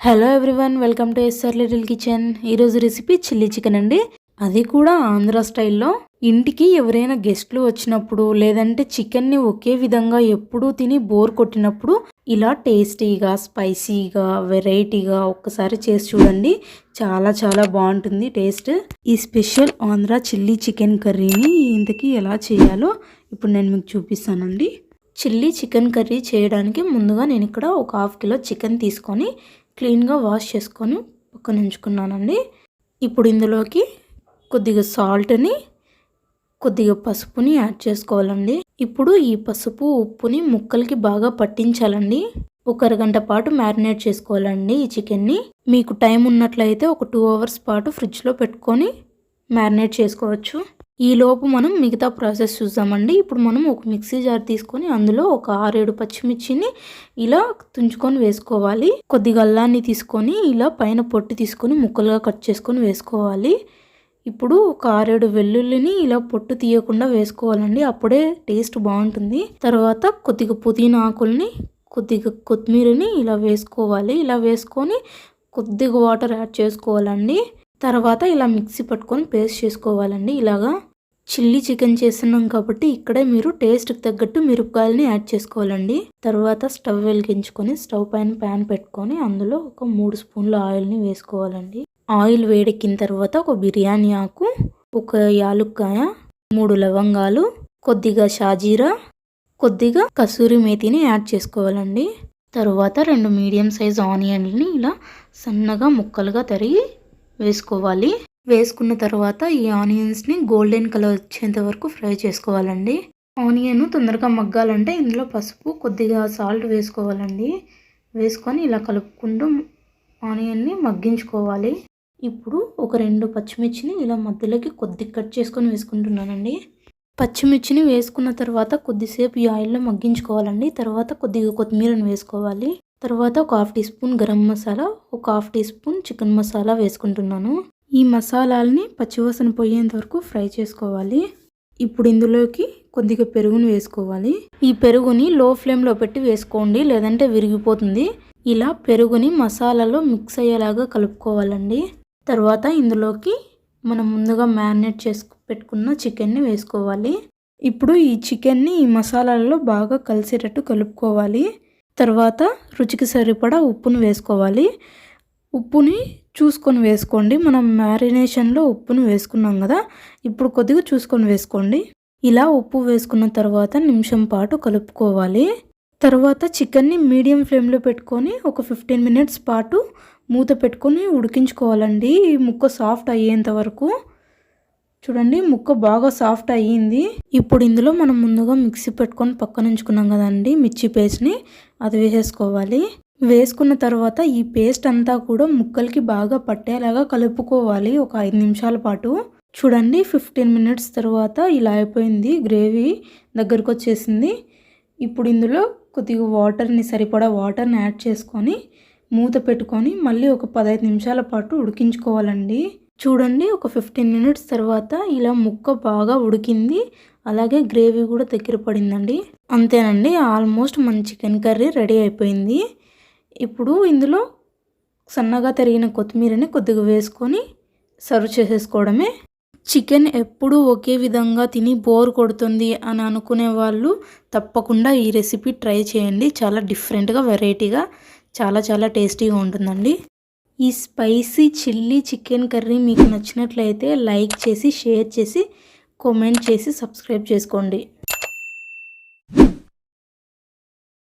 Hello everyone welcome to SR little kitchen ఈరోజు recipe chilli chicken అండి. అది కూడా ఆంధ్ర స్టైల్లో. ఇంటికి ఎవరైనా గెస్ట్లు వచ్చినప్పుడు లేదంటే చికెన్ని ఒకే విధంగా ఎప్పుడూ తిని బోర్ కొట్టినప్పుడు ఇలా టేస్టీగా స్పైసీగా వెరైటీగా ఒక్కసారి చేసి చూడండి. చాలా చాలా బాగుంటుంది టేస్ట్. ఈ స్పెషల్ ఆంధ్ర చిల్లీ చికెన్ కర్రీని ఇంతకీ ఎలా చేయాలో ఇప్పుడు నేను మీకు చూపిస్తానండి. చిల్లీ చికెన్ కర్రీ చేయడానికి ముందుగా నేను ఇక్కడ ఒక హాఫ్ కిలో చికెన్ తీసుకొని క్లీన్గా వాష్ చేసుకొని పక్కన ఉంచుకున్నానండి. ఇప్పుడు ఇందులోకి కొద్దిగా సాల్ట్ని కొద్దిగా పసుపుని యాడ్ చేసుకోవాలండి. ఇప్పుడు ఈ పసుపు ఉప్పుని ముక్కలకి బాగా పట్టించాలండి. ఒక అరగంట పాటు మ్యారినేట్ చేసుకోవాలండి ఈ చికెన్ని. మీకు టైం ఉన్నట్లయితే ఒక టూ అవర్స్ పాటు ఫ్రిడ్జ్లో పెట్టుకొని మ్యారినేట్ చేసుకోవచ్చు. ఈ లోపు మనం మిగతా ప్రాసెస్ చూద్దామండి. ఇప్పుడు మనం ఒక మిక్సీ జార్ తీసుకొని అందులో ఒక ఆరేడు పచ్చిమిర్చిని ఇలా తుంచుకొని వేసుకోవాలి. కొద్దిగా అల్లాన్ని తీసుకొని ఇలా పైన పొట్టు తీసుకొని ముక్కలుగా కట్ చేసుకొని వేసుకోవాలి. ఇప్పుడు ఒక ఆరేడు వెల్లుల్లిని ఇలా పొట్టు తీయకుండా వేసుకోవాలండి. అప్పుడే టేస్ట్ బాగుంటుంది. తర్వాత కొద్దిగా పుదీనా ఆకుల్ని కొద్దిగా కొత్తిమీరని ఇలా వేసుకోవాలి. ఇలా వేసుకొని కొద్దిగా వాటర్ యాడ్ చేసుకోవాలండి. తర్వాత ఇలా మిక్సీ పట్టుకొని పేస్ట్ చేసుకోవాలండి. ఇలాగా చిల్లీ చికెన్ చేస్తున్నాం కాబట్టి ఇక్కడే మీరు టేస్ట్కి తగ్గట్టు మిరపకాయలని యాడ్ చేసుకోవాలండి. తర్వాత స్టవ్ వెలిగించుకొని స్టవ్ పైన ప్యాన్ పెట్టుకొని అందులో ఒక మూడు స్పూన్ల ఆయిల్ని వేసుకోవాలండి. ఆయిల్ వేడెక్కిన తర్వాత ఒక బిర్యానీ ఆకు ఒక యాలుక్కాయ మూడు లవంగాలు కొద్దిగా షాజీరా కొద్దిగా కసూరి మేతిని యాడ్ చేసుకోవాలండి. తర్వాత రెండు మీడియం సైజ్ ఆనియన్లని ఇలా సన్నగా ముక్కలుగా తరిగి వేసుకోవాలి. వేసుకున్న తర్వాత ఈ ఆనియన్స్ని గోల్డెన్ కలర్ వచ్చేంత వరకు ఫ్రై చేసుకోవాలండి. ఆనియన్ తొందరగా మగ్గాలంటే ఇందులో పసుపు కొద్దిగా సాల్ట్ వేసుకోవాలండి. వేసుకొని ఇలా కలుపుకుంటూ ఆనియన్ని మగ్గించుకోవాలి. ఇప్పుడు ఒక రెండు పచ్చిమిర్చిని ఇలా మధ్యలోకి కొద్ది కట్ చేసుకొని వేసుకుంటున్నానండి. పచ్చిమిర్చిని వేసుకున్న తర్వాత కొద్దిసేపు ఈ ఆయిల్లో మగ్గించుకోవాలండి. తర్వాత కొద్దిగా కొత్తిమీరను వేసుకోవాలి. తర్వాత ఒక half teaspoon garam masala ఒక half teaspoon chicken masala వేసుకుంటున్నాను. ఈ మసాలాల్ని పచ్చివాసన పోయేంత వరకు ఫ్రై చేసుకోవాలి. ఇప్పుడు ఇందులోకి కొద్దిగా పెరుగును వేసుకోవాలి. ఈ పెరుగుని లో ఫ్లేమ్లో పెట్టి వేసుకోండి లేదంటే విరిగిపోతుంది. ఇలా పెరుగుని మసాలాలో మిక్స్ అయ్యేలాగా కలుపుకోవాలండి. తర్వాత ఇందులోకి మనం ముందుగా మ్యారినేట్ చేసుకు పెట్టుకున్న చికెన్ని వేసుకోవాలి. ఇప్పుడు ఈ చికెన్ని ఈ మసాలాలలో బాగా కలిసేటట్టు కలుపుకోవాలి. తర్వాత రుచికి సరిపడా ఉప్పును వేసుకోవాలి. ఉప్పుని చూసుకొని వేసుకోండి. మనం మ్యారినేషన్లో ఉప్పును వేసుకున్నాం కదా ఇప్పుడు కొద్దిగా చూసుకొని వేసుకోండి. ఇలా ఉప్పు వేసుకున్న తర్వాత నిమిషం పాటు కలుపుకోవాలి. తర్వాత చికెన్ని మీడియం ఫ్లేమ్లో పెట్టుకొని ఒక ఫిఫ్టీన్ మినిట్స్ పాటు మూత పెట్టుకొని ఉడికించుకోవాలండి. ఈ ముక్క సాఫ్ట్ అయ్యేంత వరకు. చూడండి ముక్క బాగా సాఫ్ట్ అయ్యింది. ఇప్పుడు ఇందులో మనం ముందుగా మిక్సీ పెట్టుకొని పక్కన ఉంచుకున్నాం కదండి మిర్చి పేస్ట్ని అది వేసేసుకోవాలి. వేసుకున్న తర్వాత ఈ పేస్ట్ అంతా కూడా ముక్కలకి బాగా పట్టేలాగా కలుపుకోవాలి ఒక ఐదు నిమిషాల పాటు. చూడండి ఫిఫ్టీన్ మినిట్స్ తర్వాత ఇలా అయిపోయింది గ్రేవీ దగ్గరకు వచ్చేసింది. ఇప్పుడు ఇందులో కొద్దిగా వాటర్ని సరిపడా వాటర్ని యాడ్ చేసుకొని మూత పెట్టుకొని మళ్ళీ ఒక పదహైదు నిమిషాల పాటు ఉడికించుకోవాలండి. చూడండి ఒక ఫిఫ్టీన్ మినిట్స్ తర్వాత ఇలా ముక్క బాగా ఉడికింది. అలాగే గ్రేవీ కూడా దగ్గర పడిందండి. అంతేనండి ఆల్మోస్ట్ మన చికెన్ కర్రీ రెడీ అయిపోయింది. ఇప్పుడు ఇందులో సన్నగా తరిగిన కొత్తిమీరని కొద్దిగా వేసుకొని సర్వ్ చేసేసుకోవడమే. చికెన్ ఎప్పుడూ ఒకే విధంగా తిని బోర్ కొడుతుంది అని అనుకునే వాళ్ళు తప్పకుండా ఈ రెసిపీ ట్రై చేయండి. చాలా డిఫరెంట్గా వెరైటీగా చాలా చాలా టేస్టీగా ఉంటుందండి. ఈ స్పైసీ చిల్లీ చికెన్ కర్రీ మీకు నచ్చినట్లయితే లైక్ చేసి షేర్ చేసి కామెంట్ చేసి సబ్స్క్రైబ్ చేసుకోండి.